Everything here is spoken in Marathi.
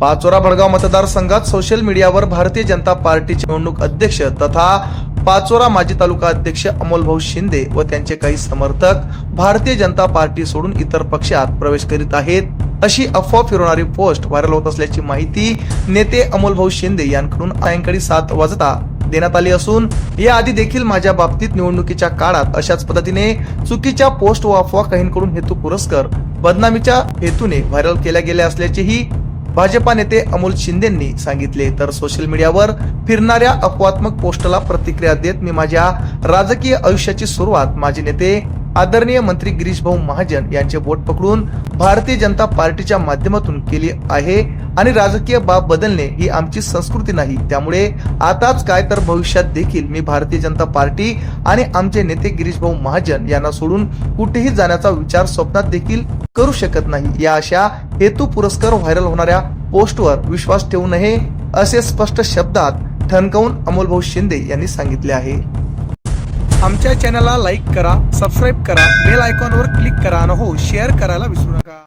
पाचोरा भडगाव मतदारसंघात सोशल मीडियावर भारतीय जनता पार्टीचे निवडणूक अध्यक्ष तथा पाचोरा माजी तालुका अध्यक्ष अमोल भाऊ शिंदे व त्यांचे काही समर्थक भारतीय जनता पार्टी सोडून इतर पक्षात प्रवेश करीत आहेत. अशी अफवा फिरवणारी पोस्ट व्हायरल होत असल्याची माहिती नेते अमोल भाऊ शिंदे यांकडून सायंकाळी सात वाजता देण्यात आली असून याआधी देखील माझ्या बाबतीत निवडणुकीच्या काळात अशाच पद्धतीने चुकीच्या पोस्ट व अफवा काहींकडून हेतू पुरस्कर बदनामीच्या हेतूने व्हायरल केल्या गेल्या असल्याचेही भाजपा नेते अमोल शिंदेंनी सांगितले तर सोशल मीडियावर फिरणाऱ्या अपवात्मक पोस्टला प्रतिक्रिया देत मी माझ्या राजकीय आयुष्याची सुरुवात माझे नेते आदरणीय मंत्री गिरीश भाऊ महाजन यांचे बोट पकडून भारतीय जनता पार्टीच्या माध्यमातून केली आहे आणि राजकीय बाब बदलणे ही आमची संस्कृती नाही. त्यामुळे आताच काय तर भविष्यात देखील मी भारतीय जनता पार्टी आणि आमचे नेते गिरीश भाऊ महाजन यांना सोडून कुठेही जाण्याचा विचार स्वप्नात देखील करू शकत नाही. या अशा हेतू पुरस्कार व्हायरल होणाऱ्या पोस्टवर विश्वास ठेवू नये असे स्पष्ट शब्दात ठणकावून अमोलभाऊ शिंदे यांनी सांगितले आहे. आमच्या चॅनलला लाईक करा सबस्क्राईब करा बेल आयकॉनवर क्लिक करा आणि हो शेअर करायला विसरू नका.